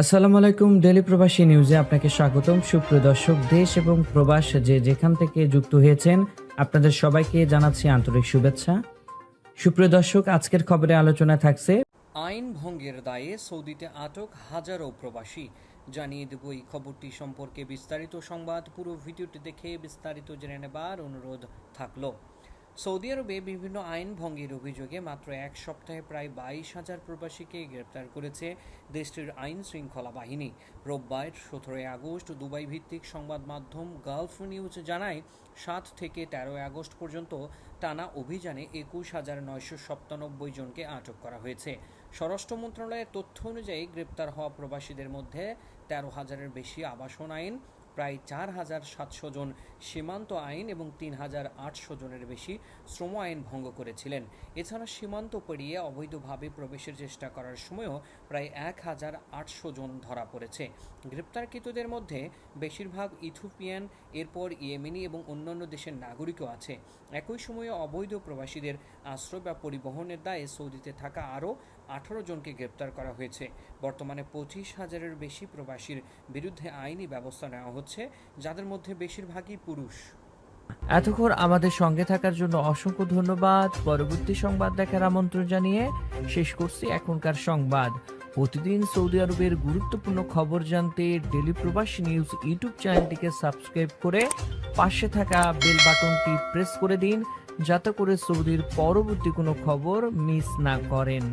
আসসালামু আলাইকুম ডেলি প্রবাসী নিউজে আপনাকে স্বাগতম। সুপ্রিয় দর্শক, দেশ এবং প্রবাস যে যেখান থেকে যুক্ত হয়েছেন, আপনাদের সবাইকে জানাচ্ছি আন্তরিক শুভেচ্ছা। সুপ্রিয় দর্শক, আজকের খবরে আলোচনা থাকছে আইন ভঙ্গের দায়ে সৌদিতে আটক হাজারো প্রবাসী। জানিয়ে দেব এই খবরটি সম্পর্কে বিস্তারিত সংবাদ। পুরো ভিডিওটি দেখে বিস্তারিত জেনে নেবার অনুরোধ থাকল। সৌদি আরবে বিভিন্ন আইন ভঙ্গের অভিযোগে মাত্র এক সপ্তাহে প্রায় বাইশ হাজার প্রবাসীকে গ্রেপ্তার করেছে দেশটির আইন শৃঙ্খলা বাহিনী। রোববার সতেরোই আগস্ট দুবাই ভিত্তিক সংবাদ মাধ্যম গালফ নিউজ জানায়, সাত থেকে তেরোই আগস্ট পর্যন্ত টানা অভিযানে একুশ হাজার নয়শো সাতানব্বই জনকে আটক করা হয়েছে। স্বরাষ্ট্র মন্ত্রণালয়ের তথ্য অনুযায়ী গ্রেপ্তার হওয়া প্রবাসীদের মধ্যে তেরো হাজারের বেশি আবাসন আইন প্রায় চার হাজার সাতশো জন সীমান্ত আইন এবং তিন হাজার আটশো জনের বেশি শ্রম আইন ভঙ্গ করেছিলেন। এছাড়া সীমান্ত পেরিয়ে অবৈধভাবে প্রবেশের চেষ্টা করার সময়ও প্রায় এক হাজার আটশো জন ধরা পড়েছে। গ্রেপ্তারকৃতদের মধ্যে বেশিরভাগ ইথিওপিয়ান, এরপর ইয়েমেনি এবং অন্যান্য দেশের নাগরিকও আছে। একই সময়ে অবৈধ প্রবাসীদের আশ্রয় বা পরিবহনের দায়ে সৌদিতে থাকা আরও আঠারো জনকে গ্রেপ্তার করা হয়েছে। বর্তমানে পঁচিশ হাজারের বেশি প্রবাসীর বিরুদ্ধে আইনি ব্যবস্থা নেওয়া হচ্ছে, যাদের মধ্যে বেশিরভাগই পুরুষ। এতক্ষণ আমাদের সঙ্গে থাকার জন্য অসংখ্য ধন্যবাদ। পরবর্তী সংবাদ দেখার আমন্ত্রণ জানিয়ে শেষ করছি এখনকার সংবাদ। প্রতিদিন সৌদি আরবের গুরুত্বপূর্ণ খবর জানতে ডেলি প্রবাসী নিউজ ইউটিউব চ্যানেলটিকে সাবস্ক্রাইব করে পাশে থাকা বেল বাটনটি প্রেস করে দিন, যাতে করে সৌদির পরবর্তী কোনো খবর মিস না করেন।